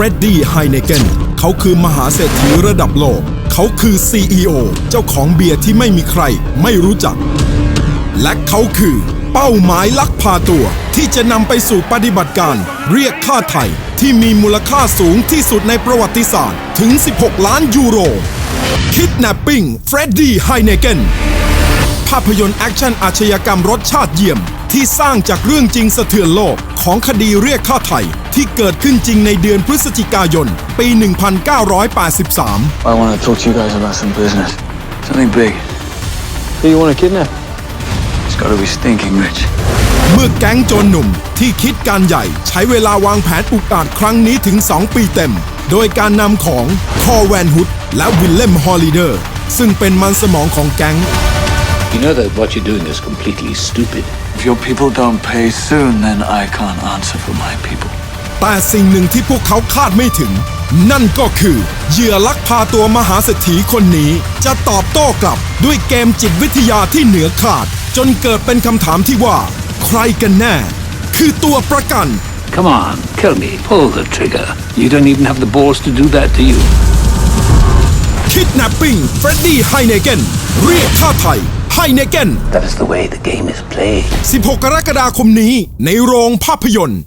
ฟรดดี้ไฮเนเกนเขาคือมหาเศรษฐีระดับโลก เขาคือ CEO เจ้าของเบียร์ที่ไม่มีใครไม่รู้จัก และเขาคือเป้าหมายลักพาตัว ที่จะนำไปสู่ปฏิบัติการ เรียกค่าไถ่ที่มีมูลค่าสูงที่สุดในประวัติศาสตร์ถึง 16 ล้านยูโร Kidnapping Freddy Heineken ภาพยนตร์แอคชั่นอาชญากรรมรสชาติเยี่ยม ที่สร้างจากเรื่องจริงสะเทือนโลกของคดีเรียกค่าไถ่ ที่เกิดขึ้นจริงในเดือนพฤศจิกายน ปี 1983 I want to talk to you guys about some business. Something big. Who you want to kidnap? It's got to be stinking rich. เมื่อแก๊งโจรหนุ่มที่คิดการใหญ่ใช้เวลาวางแผนอุกอาจครั้งนี้ถึง 2 ปีเต็ม โดยการนำของคอแวนฮุดและวิลเลมฮอลิเดอร์ซึ่งเป็นมันสมองของแก๊ง You know that what you're doing is completely stupid. If your people don't pay soon, then I can't answer for my people. แต่สิ่งหนึ่งที่พวกเขาคาดไม่ถึง นั่นก็คือเหยื่อลักพาตัวมหาเศรษฐีคนนี้ จะตอบโต้กลับด้วยเกมจิตวิทยาที่เหนือขาด จนเกิดเป็นคำถามที่ว่า ใครกันแน่ คือตัวประกัน Come on, kill me. Pull the trigger. You don't even have the balls to do that, do you? Kidnapping Freddy Heineken เรียกค่าไถ่ Heineken That is the way the game is played. 16 กรกฎาคมนี้ในโรงภาพยนตร์